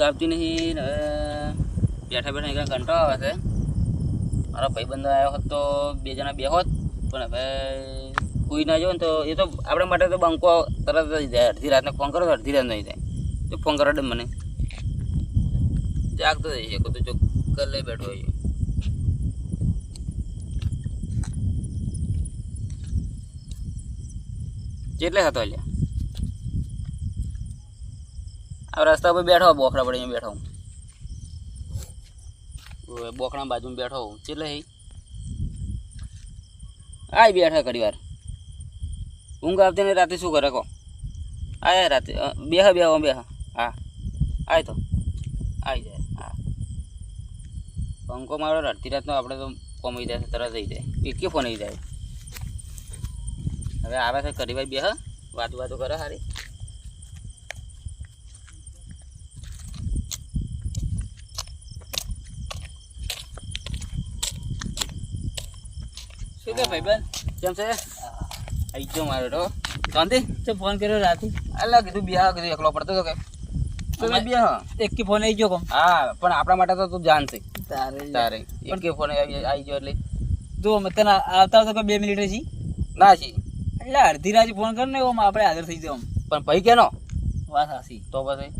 ઊંઘ આવતી નહીં બેઠા બેઠા એકલા કંટાળો આવે છે. મારો ભાઈબંધ આવ્યો હોત તો બે જણા બે હોત, પણ હવે કોઈ ના જવું ને તો એ તો આપણા માટે તો બંકો તરત જ જાય. અડધી રાતને ફોન કરો તો અડધી રાત નહીં જાય. તો ફોન કરો મને. જાગતો થઈ જઈએ તો જો કર લઈ બેઠો હોય. કેટલે હતો અલ્યા આ રસ્તા પર બેઠો બોખડા પર અહીંયા બેઠો હું. બોખડા બાજુમાં બેઠો હું. કેટલે હી? આય બેઠા ઘડી વાર. ઊંઘ આવતી ને રાતે શું કરે કહો? આય રાતે બેહ બેહ બેહ. હા. આય તો. આવી જાય. હા. પંખો મારો અડધી રાતનો, આપણે તો કોમી જાય, તરત થઈ જાય. એક ફોન આવી જાય. હવે આવે છે કરી ભાઈ બેહ. વાતું વાતો કરે સારી શું કે ભાઈબંધ કેમ છે આઈ ગયો મારો તો શાંતિ તે ફોન કર્યો રાતે અલ્લા કીધું બેહ કીધું એકલો પડતો હતો કે તો મેં બેહ એક કે ફોન આવી ગયો કોમ હા પણ આપણા માટે તો તું જાણશે તારે તારે એક કે ફોન આવી આવી ગયો એટલે જો મેં તને આવતા આવતા કોઈ બે મિનિટ છી ના છી એટલે અડધી રાતે ફોન કર ને ઓમ આપણે હાજર થઈ જાવ પણ ભાઈ કેનો વાત હાસી તો પછી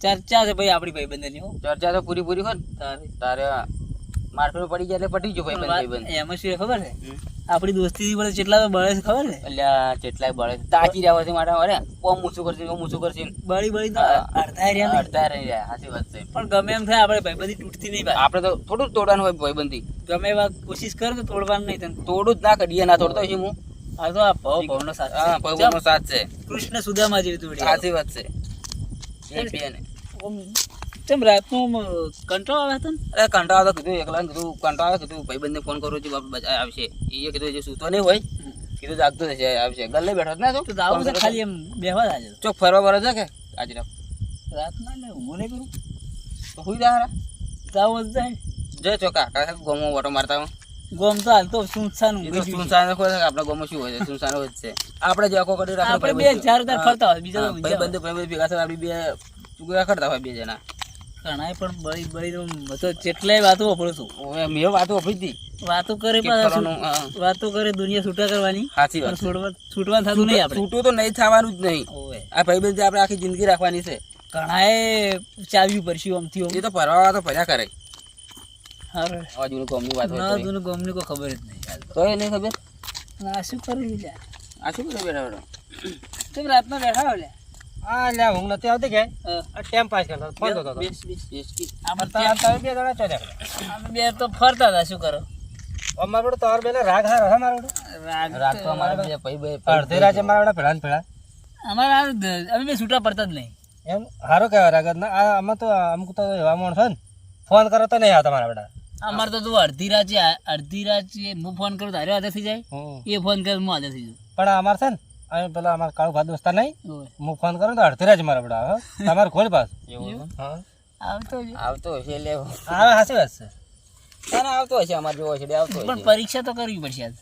ચર્ચા છે ભાઈ આપણી ભાઈબંધની હો ચર્ચા તો પૂરી પૂરી હોય ને તારે તારે માર્કેટ પડી જાય એટલે પટી જો ભાઈ ભાઈ એમાં શું ખબર છે? આપણી દોસ્તી બળે કેટલા તો બળે છે ખબર છે? અલ્યા જેટલા બળે તાજી રહ્યા છે મારા અરે કોમ મૂછું કરશે કોમ મૂછું કરશે. બળી બળી તો. અડધા રહ્યા ને. અડધા રહી જાય સાચી વાત છે. પણ ગમે એમ થાય આપણે ભાઈબંધી તૂટતી નહીં ભાઈ આપણે તો થોડું તોડવાનું હોય ભાઈબંધી. ગમે એવા કોશિશ કર તો તોડવાનું નહીં તને. તોડું જ ના કરીએ ના તોડતો છું હું. આ તો આ ભવ ભવનો સાથ છે. હા ભવનો સાથ છે. કૃષ્ણ સુદામા જેવી તોડી સાચી વાત છે. એ બે ને તેમ રાતનું કંટાળો આવે તને? અરે કંટાળો તો કીધું એકલા કીધું કંટાળો કીધું ભાઈબંધને ફોન કરું છું બાપુ બચા આવશે. એ કીધું જે સૂતો નહીં હોય. કીધું જાગતો થશે આવશે. ગલ્લે બેઠો ના તો દાવું છે ખાલી એમ બેહવા લાગે ચોક ફરવા બરવા છે કે? આજ રાત. રાતના ને ઊંઘું નહીં કરું. તો હુઈ જા હારા. દાવું જ જાય જય ચોકા કાકા ગોમો ઓટો મારતા હું ગોમ તો હાલ તો સુનસાન તો. સુનસાન આપણા ગોમો શું હોય છે? સુનસાન હોય છે. આપણે જે આખો કરી રાખે આપણે બે ચાર ફરતા હોય બીજા ભાઈ બંધ ભાઈ ભેગા થાય આપણી બે ચૂકડા કરતા હોય બે જણા. ઘણાય પણ બળી બળી તો તો જેટલાય વાતો વાપરું છું. હવે મેં વાતો વાપરી હતી. વાતો કરે વાતો કરે દુનિયા છૂટા કરવાની. સાચી વાત છોડવા છૂટવાનું થતું નહીં આપણે. છૂટું તો નહીં થવાનું જ નહીં. આ આ ભાઈબંધ આપણે આખી જિંદગી રાખવાની છે. કણાય ચાવ્યું પડશે આમથી આમ. એ તો ફરવા તો ફર્યા કરે. હારે. આ વાત ના તો. ગમની કોઈ ખબર જ નહીં. તો એ નહીં ખબર? આ શું કરી આ શું કરે બેઠા બેઠા? તમે રાતના બેઠા હોય લ્યા હા લે ઊંઘ નથી આવતી કે? ટાઈમ પાસ કરતો ફોન હતો. બેસ બેસ બેસ બેસ. આમાં તમે ત્યાં- બે જણા ચો અમે બે તો ફરતા હતા શું કરો? અમાર બધું તમારે બેને રાગ હારો હે મારો બધું રાગ તો અમારા બે ભાઈ ભાઈ અડધી રાતે મારા બધા ભેળા ભેળા. અમારા અમે બે છૂટા પડતા જ નહીં. એમ હારો કહેવાય રાગ ના. આ આમાં તો અમુક તો એવા માણસ ને ફોન કરો તો નહીં આવતા મારા વડા. અમારે તો તું અડધી રાત અડધી રાત હું ફોન કરું તારે હાથે થઈ જાય. એ ફોન કરે હું હાથે થઈ જાય પણ અમારે છે ને અમે પેલા અમારા કાળુ ભાત દોસ્તા નહીં? હું ફોન કરું તો અડધી જ મારા બડા આવે તમારે ખોલ પાસ છે? આવતો. આવતો હશે લે આવે હાસી વાત છે. આવતો હશે અમારે જોવો છે આવતો પણ પરીક્ષા તો કરવી પડશે આજ.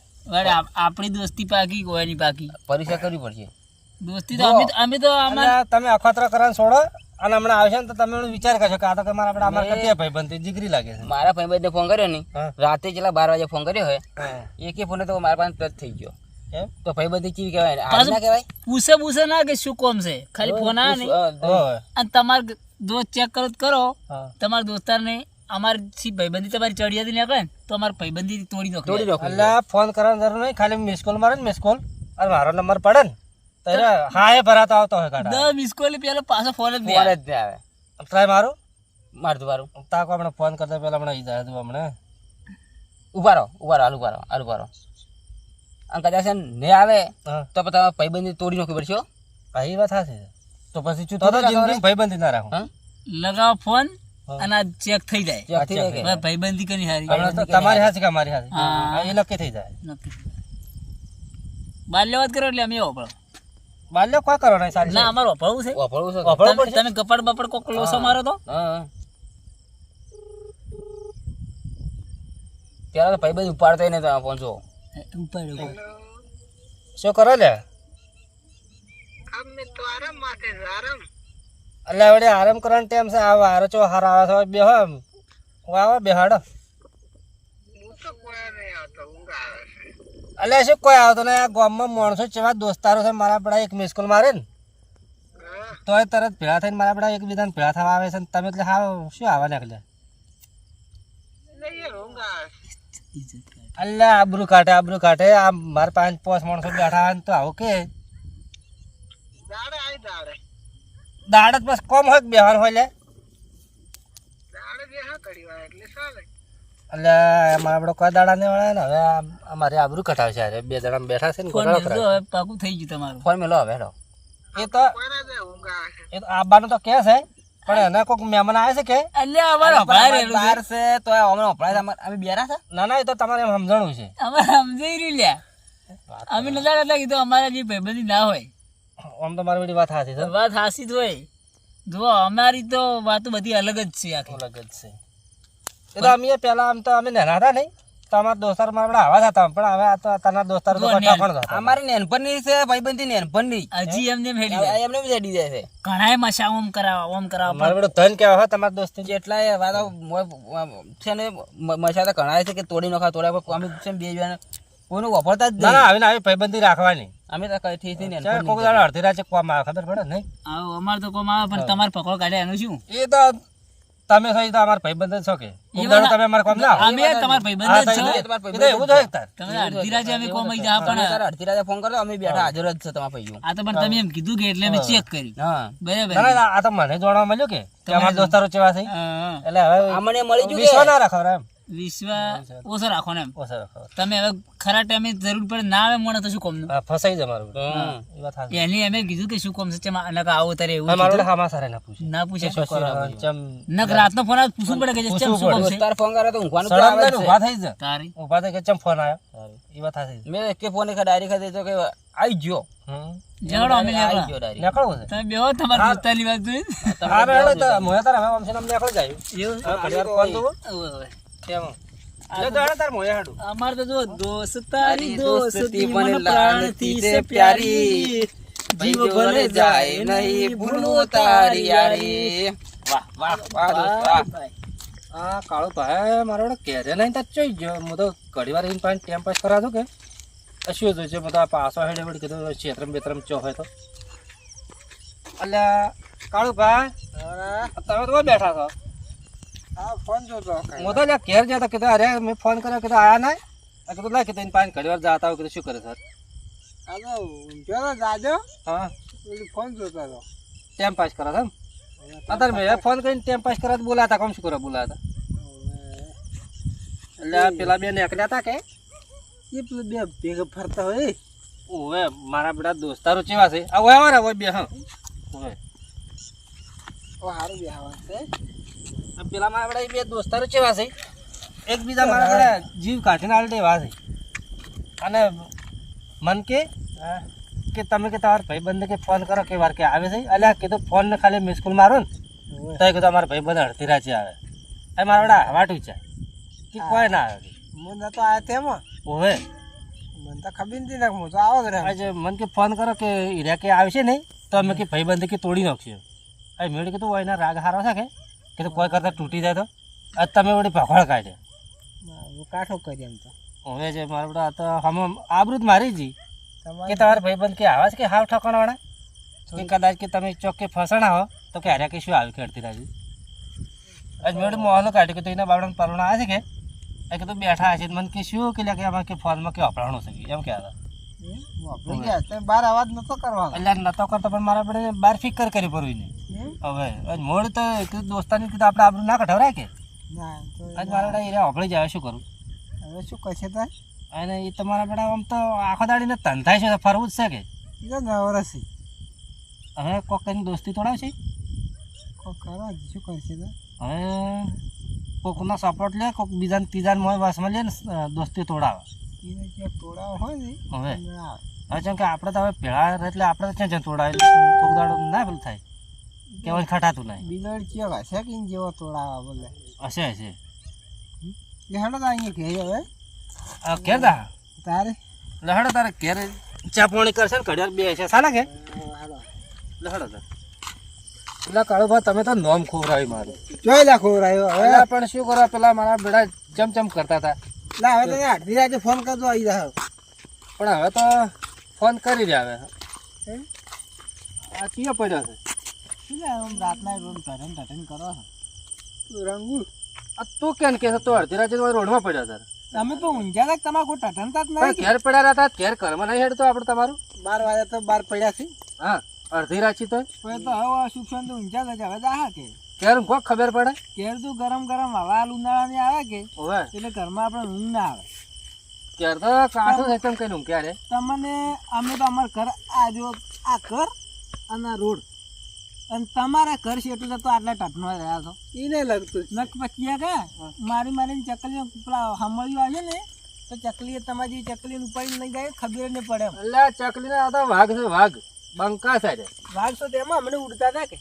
આપણી દોસ્તી પાકી કોઈની પાકી? પરીક્ષા કરવી પડશે. દોસ્તી તો અમે અમે તો અમારા તમે અખતરો કરવાનું છોડો અને હમણાં આવશે ને તો તમે વિચાર કરશો કે આ તો કે મારા આપણે અમારા કરતી ભાઈ બનતી જીગરી લાગે છે. મારા ભાઈબંધને ફોન કર્યો ને હા. રાતે જેટલા બાર વાગે ફોન કર્યો હોય હા. એકે ફોને તો મારા પાસે ટચ થઈ ગયો. એમ? ભાઈ બધી કેવી કહેવાય? ને? કહેવાય? પૂછે પૂછે ના કે શું કોમ છે? ખાલી ફોન આવે ને? અને તમાર દોસ્ત ચેક કરો કરો. તમારા દોસ્તારને અમારી સી ભાઈબંધી તમારી ચડિયાતી નીકળે ને તો અમારી ભાઈબંધી તોડી નાખો. તોડી નાખો. એટલે ફોન કરવાની જરૂર નહીં. ખાલી મિસ કોલ મારે ને મિસ કોલ અને મારો નંબર પડે ને તો હા એ ભરાતો આવતો હોય કાઢા દસ મિસ કોલ પેલો પાછો ફોન જ નહીં ફોન જ આવે. ટ્રાય મારું. મારતું મારું તાકો આપણે ફોન કરતા પહેલા હમણાં ઈ જાય તું હમણાં. ઊભા રહો ઊભા રહો હાલ ઊભા રહો હાલ ઊભા રહો. અને કદાચ ને ને આવે તો પછી તમારે ભાઈબંધી તોડી નાખવી પડશે હો. વાત સાચી તો પછી શું તો જિંદગી ભાઈબંધી ના રાખો. લગાવો ફોન અને ચેક થઈ જાય. ચેક થઈ જાય. કે? હવે ભાઈબંધી કરી હારી તમારી હાથે કે મારી હાથી? એ નક્કી થઈ જાય. બાલ્ય વાત કરો એટલે અમે વાપરો બાલ્ય કોઈ કરો ને સારી ના અમારે વાપરવું છે. વાપરવું છે તમે કપાડ બપાડ કોક લોસો મારો તો? ત્યારે તો ભાઈબંધ ઉપાડતા નહીં તમે ફોન છો ઉપર શું કરો લે? અમે તો આરામ કરવાનો ટાઈમ છે. આ વારો ચો હાર આવે છે બેહો એમ. વાવા બેહાડો. અલ્યા શું કોઈ આવતો ને આ ગામમાં માણસો જેવા દોસ્તારો છે. મારા પડા એક મિસ કોલ મારે ને. તોય તરત ભેળા થઈને મારા પડા એકબીજાને ભેળા થવા આવે છે તમે એટલે હા શું આવવા નીકળ્યા? અલ્લા આબરૂ કાઢે આબરૂ કાઢે. આ મારે પાંચ પાંચ માણસો બેઠા હોય તો આવો કે. દાડે બસ કોમ હોય બેહાર હોય લે? એટલે એમાં આપડે કોઈ દાડા ને વળે ને? હવે અમારે આબરૂ કટાવે છે અરે બે દાડા બેઠા છે ને. હવે પાકું થઈ ગયું તમારું. ફોન મેલો હવે હેડો એ તો એ તો આબાનું તો કે છે પણ એને કોઈક મહેમાન આવે છે કે? એટલે અમારે ભાઈ રહેલું છે. છે તો હમણાં વપરાય છે. અમે બેરા છે? ના ના એ તો તમારે સમજણું છે. અમારે સમજાઈ રહ્યું લ્યા. અમે નતા એટલે કીધું અમારા જે ભાઈબંધી ના હોય. આમ તો મારી બધી વાત હાસી છે. વાત હાસી જ હોય. જુઓ અમારી તો વાતો બધી અલગ જ છે આખી. અલગ જ છે. એ તો અમે પહેલા આમ તો અમે નાના હતા નહીં? તો અમારા દોસ્તાર મારા બધા આવા હતા પણ હવે આ તો તારા દોસ્તાર તો જો પણ હતા અમારે નેનપણની છે ભાઈબંધી નેનપણની. હજી એમને એમ હેડી જાય. એમને બી જાય છે. ઘણાય મશા ઓમ કરાવો ઓમ કરાવા. મારે બધું ધન કેવા હોય તમારા દોસ્ત. જેટલા એ વાત છે ને મશા તો ઘણા છે કે તોડી નખા તોડ્યા પણ અમે છે બે જણા. કોઈનું વાપરતા જ ના આવીને આવી ભાઈબંધી રાખવાની. અમે તો કઈ થી ને કોક દાડો અડધી રાતે કોમ આવે ખબર પડે નહીં? આવો અમારે તો કોમ આવે પણ તમારે પકડો કાઢે એનું શું? એ તો તમે છો તો અમાર ભાઈબંધ છો કે? કોક તમે અમાર કોમ ના અમે તમાર ભાઈબંધ છો. એ તો- એ તો એવું જ તાર. તમે અડધી રાતે અમે કોમ આવી જા પણ અડધી રાતે ફોન કરો અમે બેઠા હાજર જ છો તમાર ભાઈઓ. આ તો પણ તમે એમ કીધું કે એટલે અમે ચેક કરી હા. બરાબર. ના આ તો મને જોડવા મળ્યું કે? કે અમારા દોસ્તારો ચેવા થઈ એટલે હવે અમને મળી ગયું વિશ્વાસ ના રાખો એમ. વિશ્વાસ ઓછો રાખો ને એમ. ઓછો રાખો. તમે હવે ખરા ટાઈમે જરૂર પડે ના આવે મને તો શું કોમ ફસાઈ જાય મારું. હા. એ વાત સાચી. એની એમે કીધું કે શું કોમ છે ચમ નક આવો તારે એવું મારું. હામા સારે ના પૂછે. ના પૂછે શું કરો ચમ નક રાતનો ફોન આવે પૂછવું પડે કે ચમ શું કોમ છે? તાર ફોન કરે તો ઊંઘવાનું પડે આવે જ ઊભા થઈ જાય તારી. ઊભા થઈ કે ચમ ફોન આવ્યો? એ વાત થઈ મેં કે ફોન કે ડાયરી ખાતે તો કે આવી ગયો. હમ. જડો અમે નીકળવું છે તમે બેહો તમારી દોસ્તાની વાત જોઈ. હા રે તો મોયા તારા હવે આમ છે ને આમ જાય એવું? ફોન. તો તાર હાડું. અમારે તો જો દોસ્તારી દોસ્તી દોસ્તી મને મને પ્રાણથી પ્રાણથી છે છે પ્યારી. જીવ ભલે જાય નહીં ભૂલું તારી યારી. વાહ વાહ વાહ આ કાળો ભાઈ મારો વડે નહીં તો ચોઈ ગયો. હું તો ઘડી વાર પાસે ટાઈમ પાસ કરા દો કે? શું છે હું તો આ હેડે કીધું ક્ષેત્રમ બેતરમ ચો હોય તો. અલ્યા કાળુ ભાઈ તમે તો બેઠા છો. ફોન જોતો હું તો અલ્યા ઘેર જતો કીધું અરે મેં ફોન કર્યો કીધું આયા ના આ કીધું લાય કીધું પાસે ઘડી વાર જતા હોય કીધું શું કરે સર આ તો ઊંઘ્યો તો જાજો. હા. ફોન જોતો હતો. ટાઈમ પાસ કરો એમ? અત્યારે મેં ફોન કરીને ટાઈમ પાસ કરવા બોલાતા કોમ શું કરો બોલાતા? એટલે પેલા બે નીકળ્યા હતા કે? એ પેલા બે ભેગા ફરતા હોય. ઓવે મારા બધા દોસ્તારો ચેવા છે? આ ઓય આવા ઓય બે હા. ઓય ઓ સારું બેહવા છે. પેલા મારા બધા બે દોસ્તારો ચેવા છે? એકબીજા મારા બધા જીવ કાઢીને આલ છે. અને મન કે કે તમે કે તમારા ભાઈબંધ કે ફોન કરો કે વાર કે આવે છે. અલ્યા કીધું ફોન ને ખાલી મિસ કોલ મારો ને. તો કીધું અમારા ભાઈબંધ અડધી રાચે આવે. એ મારા બધા હવાટું છે કે કોઈ ના આવે. મન તો આ તેમાં ઓવે. મન તો ખબર નથી ને હું તો આવો જ આજે મને કે ફોન કરો કે હીરા કે આવશે નહીં તો અમે કે ભાઈબંધ કે તોડી નાખશું. એ મેળ કીધું હોય એના રાગ હારો છે કે? કીધું કોઈ કરતા તૂટી જાય તો? આજ તમે વળી ભખવાડ કાઢે. હું કાઠો કરી એમ તો. હવે જે મારા બધા તો હમ આબરૂ જ મારી જી. કે તમારે ભાઈબંધ કે આવા છે કે હાવ ઠકાણવાળા? કે કદાચ કે તમે ચોક કે ફસણા હો તો કે હારે કે શું આવી ખેડતી રાજી આજ મેળ મોહનો કાઢ્યો કે તો એના બાવડા પરોણા આવે છે કે? એ કીધું બેઠા હશે મને કે શું? કે લે કે આમાં કે ફોનમાં કે અપરાણું છે એમ કહેતા બાર અવાજ નતો કરવાનો. એટલે નતો કરતો પણ મારા આપણે બાર ફિકર કરી પડવી ને હમ? હવે મોડ તો દોસ્તાની કીધું આપણે આબરૂ ના કઢાવરાય કે? ના આજ મારા બેટા એરિયા હોભળી જાય શું કરું? હવે શું કરશે તો અને એ તમારા બેટા આમ તો આખો દાડીને તન થાય છે ફરવું જ છે કે? એ નવરસી હવે કોક એની દોસ્તી તોડાવશે કોક કરો શું કરશે તો હવે કોકનો સપોર્ટ લે કોક બીજાને ત્રીજાને મોય વાસમાં લે ને દોસ્તી તોડાવે. તોડાવ હોય ને હવે? હવે જેમ કે આપણે તો હવે પેલા એટલે આપણે તો ક્યાં તોડાવે કોક દાડો ના પેલું થાય. કેવાય ખટાતું નહીં. બિલાડી ચિયો હશે કે જેવો તોડાવા બોલે. હશે હશે. એ તા અહીંયા ઘેર હવે. આ ઘેર દા તારે લહડો તારે ઘેર. ચા પાણી કરશે ને ઘડિયાળ બે છે. સાલા કે? હેડો લહડો તાર. કાળો ભાઈ તમે તો નોમ ખોવરાવી મારું. જોઈ લા ખોરાયો હવે. પણ શું કરો પેલા મારા બેડા ચમચમ કરતા હતા. લા હવે તમે અડધી રાતે ફોન કરજો આવી જાવ. પણ હવે તો ફોન કરી રહ્યા હવે. આ ચિયો પડ્યો છે. શું આમ રાતના રોડ ધરન ધરન કરો રંગુ આ તું કેમ કે તો અડધી રાતે તો રોડમાં પડ્યો તારે. તમે તો ઊંઝા લાગ તમારે કોઈ ટટનતા જ નહીં? ઘેર પડ્યા હતા ઘેર ઘરમાં નહીં હેડતો આપણે તમારું? બાર વાગ્યા તો બાર પડ્યા છે. હા અડધી રાચી તો. તો હવે સુખ શાંતિ ઊંઝા લાગે. હવે દાહા કે? ઘેર કોક ખબર પડે? કેર તો ગરમ ગરમ હવા ઉનાળાની આવે કે? ઓવે એટલે ઘરમાં આપણે ઊંઘ ના આવે. ઘેર તો કાઠું છે તેમ કઈ નું ક્યારે? તમને અમે તો અમાર ઘર આ જો આ ઘર અને આ રોડ. અને તમારા ઘર છે એટલે તો આટલા ટટનો રહ્યા છો. એ નહીં લાગતું નક પછી કે? મારી મારી ચકલી પેલા સાંભળ્યું આવે ને તો ચકલીએ તમારી ચકલી ઉપાડી નહીં જાય ખબર નહીં પડે એટલે ચકલી ચકલીને આ વાઘ છે વાઘ. બંકા છે વાઘ તો તેમાં? હમણાં ઉડતા હતા કે?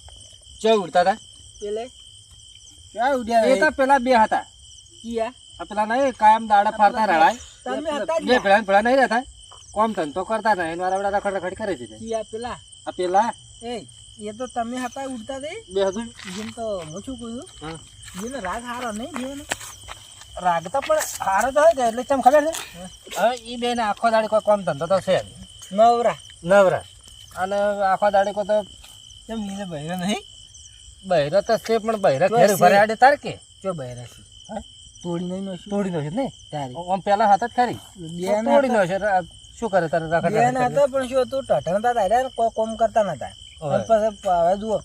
ચો ઉડતા હતા? પેલે? ક્યાં ઉડ્યા એ તો પેલા બે હતા. કિયા? પેલા નહીં કાયમ દાડા ફરતા રડાય. તમે હતા બે ને? પેલા પેલા નહીં રહેતા. કોમ ધંધો કરતા હતા એને રખડ રખડ કરે છે કિયા પેલા? આ પેલા? એ એ તો તમે હતા ઉડતા તે બે હતું જેમ તો હું શું કહું હા. જેનો રાગ હારો નહીં જેનો રાગ તો પણ હારો તો હોય કે એટલે ચમ ખબર છે? હવે એ બે ને આખો દાડી કોઈ કોમ ધંધો તો છે. નવરા. નવરા. અને આખો દાડી કોઈ તો કેમ લીધે બહેરો નહીં? બહેરો તો છે પણ બહેરો ઘેર છે. ભરે આડે તાર કે? ચો બહેરા છે. તોડી નહીં નો તોડી નો છે ને? તારી. આમ પેલા હાથ જ ખરી. બે તોડી નો છે. શું કરે તારે રખડ બે ના હતા પણ શું તું ટટણતા હતા એટલે કોમ કરતા નતા. હવે જુઓ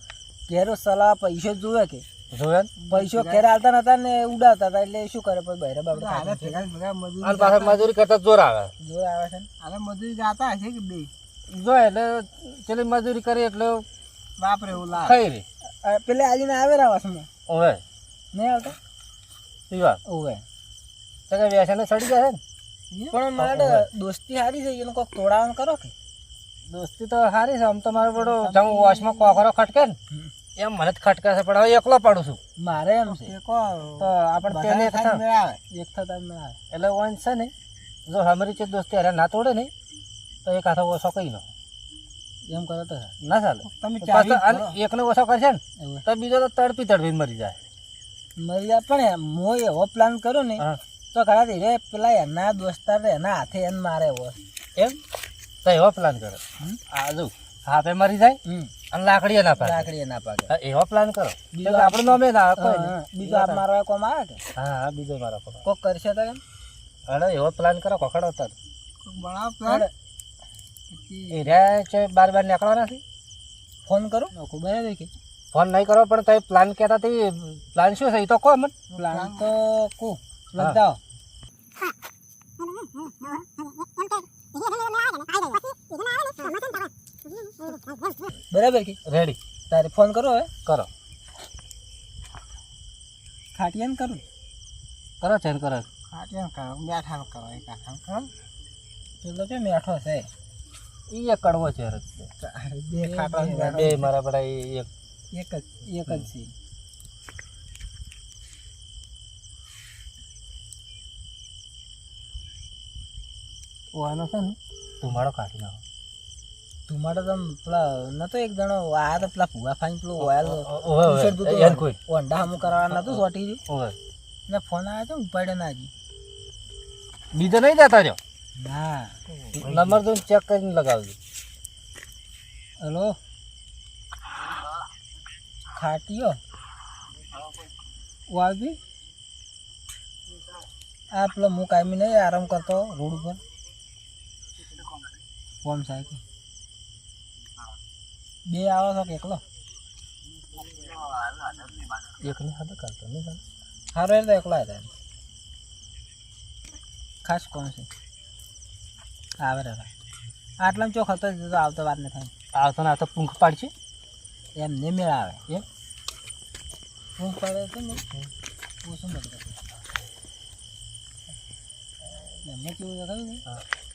ઘેરો સલાહ પૈસો જોવે કે? પૈસો ઘેર હાલતા નતા ને ઉડાવતા હતા એટલે શું કરે? પછી બહેરા મજૂરી કરતા જોર આવે. જોર આવે છે ને? મજૂરી જાતા હશે કે બે જો એટલે પેલી મજૂરી કરી એટલે બાપરે એવું લાવ ખાઈ રે પેલે આવીને આવે રાવાસમાં ઓવે. નહીં આવતા? ઈ વાત? ઓવે. તો કે વ્યસને ચડી જાય ને? પણ મારે દોસ્તી સારી છે એનો કોઈક તોડાવાનું કરો કે? દોસ્તી તો સારી છે. આમ તો મારો બધો જમ વોશમાં કોકરો ખટકે ને એમ મને જ ખટકે છે પણ હવે એકલો પાડું છું. મારે એમ છે તો આપણે તેને એક થતા એક થતા મેળાવે એટલે વન છે ને જો હમરી છે દોસ્તી અરે ના તોડે ને તો એક હાથો ઓછો કહી નો એમ કરો તો ના ચાલે. તમે એકને ઓછો કરશે ને તો બીજો તો તડપી તડપી મરી જાય. મરી જાય પણ હું એવો પ્લાન કર્યો ને તો ઘણા રે પેલા એના દોસ્તાર એના હાથે એને મારે એમ? તો એવો પ્લાન કરો? આ જો હાથે મરી જાય અને લાકડીએ ના પાકે લાકડી ના પાકે એવો પ્લાન કરો. બીજો આપણે નોમે ના. બીજો આપ મારો કોમ આવે કે? હા હા બીજો મારો પકડો કોક કરશે તો એમ? અરે એવો પ્લાન કરો કોકડો તર. બનાવ પ્લાન એ રે છે બાર બાર નીકળવાના નથી ફોન કરું. બરાબર કે? ફોન નહીં કરો પણ તમે પ્લાન કહેતા તે પ્લાન શું છે? એ તો કહો મને. પ્લાન તો કુ લગાવ બરાબર કે? રેડી તારે ફોન કરો હવે? કરો. ખાટિયાને કરું. કરો છે ને કરો. ખાટિયાને કરો. મેઠા કરો એક હાથાનો કરો પેલો છે મેઠો છે? એ કડવો છે છે. બે ખાટા બે મારા બધા એક. એક જ એક જ છે. વાનો છે ને? ધુમાડો કાઢી નાખો. ધુમાડો તો પેલા નતો એક જણો આ તો પેલા ફુવા ફાઈન પેલું ઓયલ ઓંડા હમું કરવા નતું સોટી રહ્યું ને ફોન આવ્યો તો ઉપાડે ના જી બીજો નહીં જતા રહ્યો? ના. નંબર તો ચેક કરીને લગાવજો. હલો? ખાટીયો? વાગી આ પેલો હું કાયમી નહીં આરામ કરતો રોડ ઉપર. કોમ સાહેબ બે આવો છો કે એકલો? એકલો હતો કરતો નહીં ચાલે. સારો એ તો એકલો હતા ખાસ કોણ છે? આવે રે આટલામાં ચોખ હતો તો આવતો વાત ને થાય આવતો ને આવતો પૂંખ પાડશે? એમ ને મેળ આવે એમ. પૂંખ પાડે તો ને શું બધું એમને કેવું છે ને.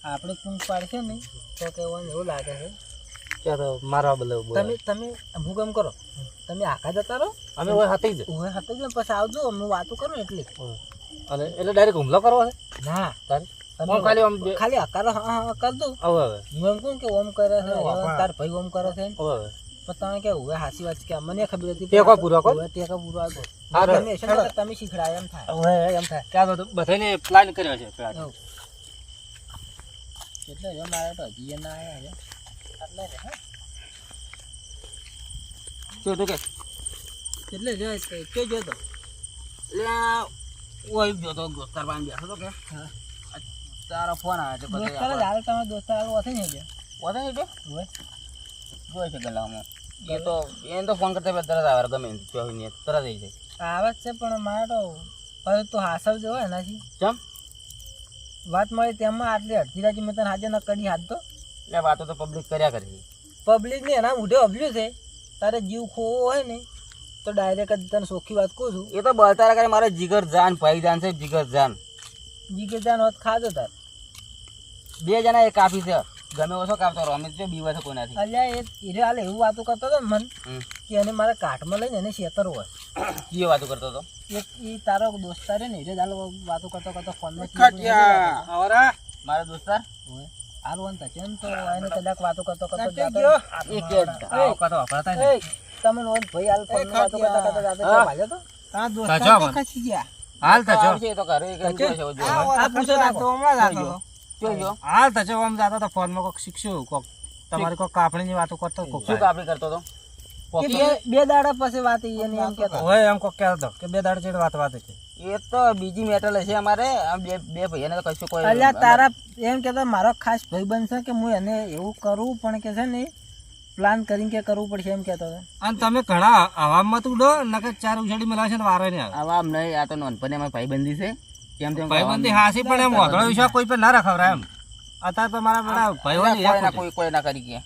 આપણે કુંક પાડશે ને તો કે ઓને એવું લાગે છે. ચાલો તો મારવા બદલે તમે તમે હું કેમ કરો. તમે આખા જતા રહો. અમે ઓય હાથે જ હું હાથે જ ને પછી આવજો હું વાતો કરું એટલી. અને એટલે ડાયરેક્ટ હુમલો કરવો છે? ના. તારે? ઓમ ખાલી હકારો હા હા કર હવે હવે. હું એમ કહું કે ઓમ કરે છે તાર ભાઈ ઓમ કરે છે. હવે હવે. પણ તમે કે હવે હાસી વાત કે અમને ખબર હતી ટેકો પૂરો કરો. ટેકો પૂરો તમે શીખડાય એમ થાય. હવે એમ થાય. કે બધું બધાને પ્લાન કર્યો છે. એટલે જો મારે તો હજી ના આટલે છે. હા. શું તું કે. એટલે જો કે જો તો? એટલે ઓય ગયો તો દોસ્તાર પાસે બેઠો તો કે. હા. તારો ફોન આવે છે દોસ્તાર જ હાલ તમારા દોસ્તાર હાલ ઓથે ને ગયા? વધે ને એટલે હવે જોઈ છે ગલામાં. એ તો એને તો ફોન કરતા તરત આવે ગમે તરત આવી જાય. આવે જ છે પણ મારે તો હાસવ જો એનાથી. ચમ? વાત મળી તેમાં આટલી અડધી રાજી મેં તને હાજર ન કરી હાથ તો? એટલે વાતો તો પબ્લિક કર્યા કરે પબ્લિક ને એના મૂઢે અભલ્યું છે. તારે જીવ ખોવો હોય ને તો ડાયરેક્ટ જ તને સોખી વાત કહું છું. એ તો બળતારા કરે મારે જીગર જાન ભાઈ જાન છે જીગર જાન. જીગર જાન હોત ખાધો તાર. બે જણા એ કાપી છે. ગમે ઓછો કાપતો રમે છે બીવા છે કોઈનાથી અલ્યા એ હાલ એવું વાતો કરતો હતો ને મન. કે એને મારા કાઠમાં લઈને એને શેતર હોય. એ વાતો કરતો હતો? એક એ તારો દોસ્તાર ને હીરે ચાલો વાતો કરતો કરતો ફોનમાં મારા દોસ્તાર હાલ વન તચે તો એને કદાચ વાતો કરતો. એ. એ, તમે નોંધ ભાઈ હાલ ફોનમાં વાતો કરતા કરતા જાતો પણ. હાલ. તો ઘરે જો આમ જાતો ફોનમાં કોક શીખશું કોક તમારી કોક કાપણીની વાતો કરતો કોક શું કાપણી કરતો હતો? બે બે દાડા પછી વાત એમ કહેતો હોય એમ કોક કહેતો કે બે દાડ ચેડ વાત વાત છે એ તો બીજી મેટલ હશે અમારે. બે બે ભાઈને તો કશું કોઈ અલ્યા તારા એમ કહેતો મારો ખાસ ભાઈ બનશે કે હું એને એવું કરું પણ કે છે ને પ્લાન કરીને કે કરવું પડશે એમ કેતો હતો. અને તમે ઘણા હવામાં તો ઉડો નકે ચાર ઉછાડી મેલા છે ને વારો નહીં આવે આમ નહીં આ તો નોનપણે અમારી ભાઈબંધી છે. કેમ તેમ ભાઈબંધી હાસી પણ એમ વાઘડો વિશ્વાસ કોઈ પર ના રખાવરા એમ. અત્યારે તો મારા બધા ભાઈઓ કોઈ કોઈ કોઈ ના કરી કે.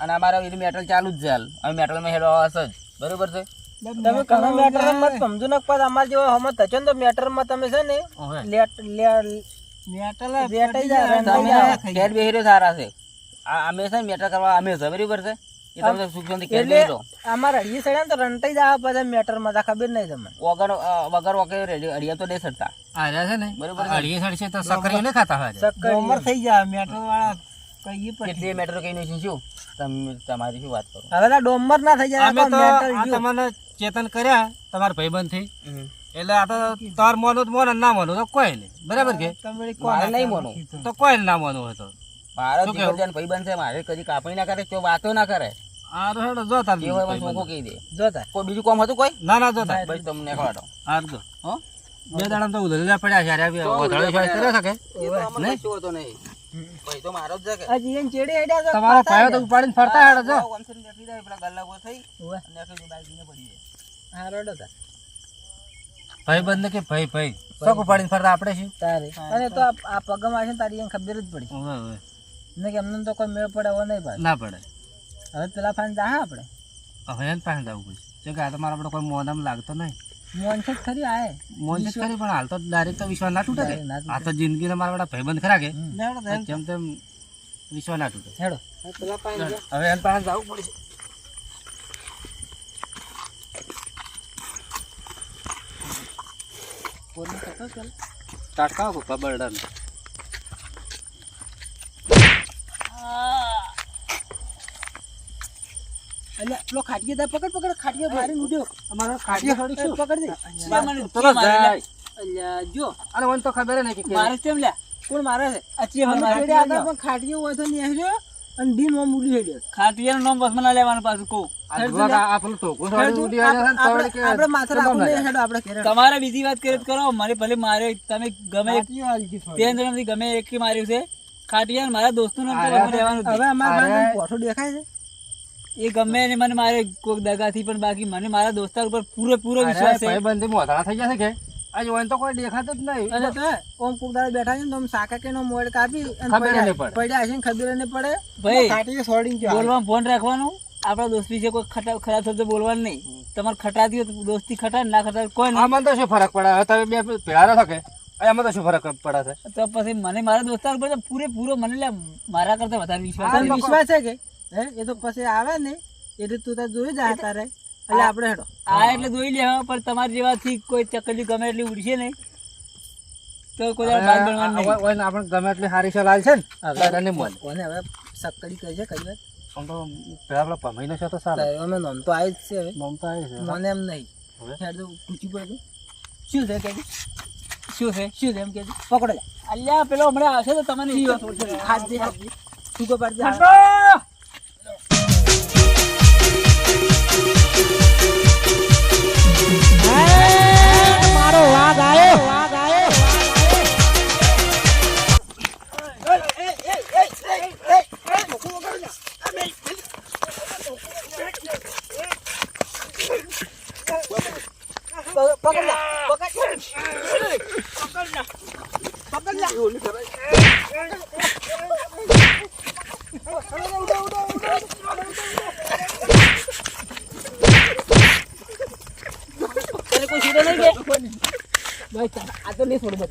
અને અમારા એ મેટલ ચાલુ જ છે હાલ. અમે મેટલમાં હેડો હશે જ. બરોબર છે? તમે કમે મેટર મત સમજો ને પણ અમારા જેવો હમત ને તો મેટરમાં તમે છે ને લેટ મેટલ મેટર જાય તમે ખેડ બેહીરો સારા છે. આ અમે છે ને મેટર કરવા અમે છે બરોબર છે? એ તમે તો સુખ શાંતિ ખેડ બેહીરો અમારા અડીએ સડ્યા ને તો રંટાઈ જાય પછી મેટરમાં તો ખબર નહીં તમને. વગર વગર વગર અડિયા તો નહીં સડતા આર્યા છે ને બરોબર છે. સડશે તો સકરીઓ નહીં ખાતા હોય. ડોમર થઈ જાય મેટર વાળા કઈ કેટલી મેટર કઈ નહીં શું તમે તમારી શું વાત કરો? હવે તો ડોમર ના થઈ જાય અમે તો તો આ તમને ચેતન કર્યા તમારા ભાઈબંધથી. એટલે આ તો તાર મોનો તો મોનો ના મોનો તો કોઈ નહીં. બરાબર કે? મારે નહીં મોનો. તો કોઈ ના મોનો હોય તો. મારો જીવન જાન ભાઈ મારે કદી કાપણી ના કરે તો વાતો ના કરે. આ તો હેડો જો તાર જે હોય મને ભાઈબંધ. કહી દે. જોતા. કોઈ બીજું કામ હતું કોઈ? ના ના જો તાર બસ તમને ખવાડો હો? બે દાડા તો ઉધડ્યા પડ્યા છે અરે વધારે વિશ્વાસ શકે? એ તો અમને કશું હોતું નહીં. ભાઈ તો મારો જ છે કે. આ જીવન ચેડે હેડ્યા તો તમારો પાયો તો ઉપાડીને ફરતા હેડો છો. વંશને બેઠી જાય પેલા ગલ્લા પર થઈ. અને આખી બાઈક ને પડી જાય. હા રડો તા. ભાઈ બંધ કે ભાઈ ભાઈ. શોખ ઉપાડીને ફરતા આપણે શું તારે. અને તો આ પગમાં છે તારી એને ખબર જ પડી. ઓવે, ઓવે. ને કે એમને તો કોઈ મેળ પડે એવો નહીં ભાઈ ના પડે. હવે પેલા ફાન જા હા આપણે. હવે એને પાસે જવું જો કે આ તો મારા આપણે કોઈ મોનમ લાગતો નહીં. મોન છે ખરી આય મોનસેટ ખરી પણ હાલ તો ડાયરેક્ટ તો વિશ્વાસ ના તૂટે કે? આ તો જિંદગીના મારા બધા ભાઈબંધ ખરા કે? જેમ તેમ વિશ્વાસ ના તૂટે. હેડો. હવે એને પાસે જવું પડશે. તાટકા પપ્પા ડર પેલો દા પકડ પકડ ઉડ્યો. અમારો પકડ દે. જાય. અલ્યા જો. અને મને તો ખબર નહીં કે મારે કેમ લે. કોણ મારે છે? મારે આગળ પણ હોય તો અને ડીમમાં હેડ્યો નામ બસ મને લેવાનું પાછું કે. તમારે બીજી વાત કરી તો કરો. મારે ભલે મારે તમે ગમે ત્રણ જણામાંથી ગમે એક માર્યું છે. ખાટિયા મારા દોસ્તો હવે અમારા દેખાય છે? એ ગમે ને મને મારે કોઈક દગાથી પણ બાકી મને મારા દોસ્તાર ઉપર પૂરેપૂરો વિશ્વાસ છે. ભાઈબંધી મોઢાણા થઈ જશે કે? આ હોય તો કોઈ દેખાતો જ નહીં. અને તો ઓમ કોક દાડે બેઠા છે ને તો સાકા કે નો મોડ કાપી અને પડ્યા- નહીં પડે. પડ્યા હશે ને ખબર ને પડે. ભાઈ ખાટીએ સોડી ગયો. બોલવામાં ફોન રાખવાનું. આપણા દોસ્ત વિશે કોઈ ખટા ખરાબ શબ્દ બોલવાનું નહીં. તમારે ખટાતી હોય તો દોસ્તી ખટા ના ખટા કોઈ નહીં. આમાં તો શું ફરક પડે? હવે તમે બે ભેળા રહો કે? આમાં તો શું ફરક પડે છે? તો પછી મને મારા દોસ્તાર ઉપર તો પૂરેપૂરો મને લે મારા કરતા વધારે વિશ્વાસ વિશ્વાસ છે કે? હે? એ તો પછી આવે ને એટલે તું તાર જોઈ જાય તારે. એટલે આપણે હેડો. આ એટલે જોઈ લે પણ તમારી જેવાથી કોઈ ચકલી ગમે એટલી ઉડશે નહીં. તો કોઈ દાડો બાદ બનવાનું નહીં આપણે ગમે એટલી સારી સલાહ છે ને? એટલે એને હવે સક્કડી કહે છે કઈ વાત? આમ તો પેલા પેલા પમાઈ છે તો સારું. અમે નોમ તો આવી જ છે હવે. મમતા આવી છે. મને એમ નહીં. હવે? હેડ તો પૂછી પડે શું છે કે શું છે શું છે એમ કે પકડો અલ્યા પેલો હમણાં આવશે તો તમને હાથ દે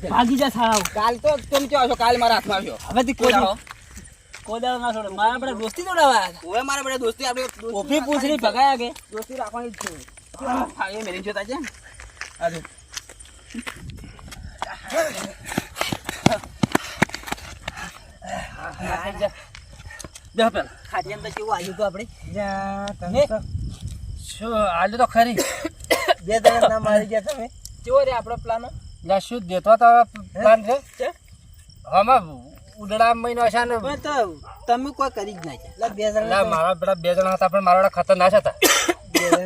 ભાગી જા સાવ કાલ તો તમે ક્યાં છો કાલ મારા હાથમાં આવ્યો હવેથી કોઈ કોદાળો ના છોડે મારા આપણે દોસ્તી તોડાવા હવે મારા બધા દોસ્તી આપણે ઓફી પૂછડી ભગાયા કે દોસ્તી રાખવાની જ છે જોતા છે જો. બે પેલા. તો કેવું આવ્યું હતું આપણે શું આજે તો ખરી. બે જણા ના મારી ગયા તમે કેવો રે આપણો પ્લાન લા શું દેતો તો પ્લાન છે? ઉડડા મહિનો છે ને. તો તમે કોઈ કરી જ નાખ્યા લા બે જણા મારા પેલા બે જણા હતા પણ મારા ખતર ખતરનાક હતા.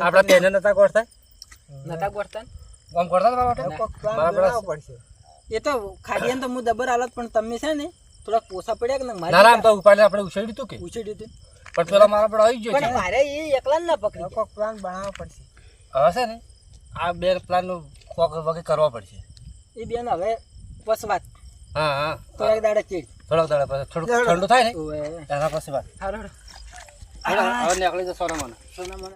આપડા તેને નતા ગોઠતા? નતા ગોઠતા? આમ કરતા હતા મારા પેલા એ તો ખાડિયાને તો હું દબર હાલત પણ તમે છે ને થોડાક પોસા પડ્યા કે ના ના ના તો ઉપાડે આપણે ઉછેડ્યું હતું કે? પૂછી દીધું પણ પેલા મારા પર આવી ગયો પણ મારે એ એકલા ના પકડી પ્લાન બનાવવો પડશે. હવે છે ને આ બે પ્લાનનું કોક વગે કરવા પડશે. એ બેન હવે બસ વાત. હા હા. થોડાક દાડા ચીડ. થોડોક દાડા પછી થોડુંક ઠંડુ થાય ને? એના પછી વાત. હારો હવે નીકળી તો સોના મને સોના મને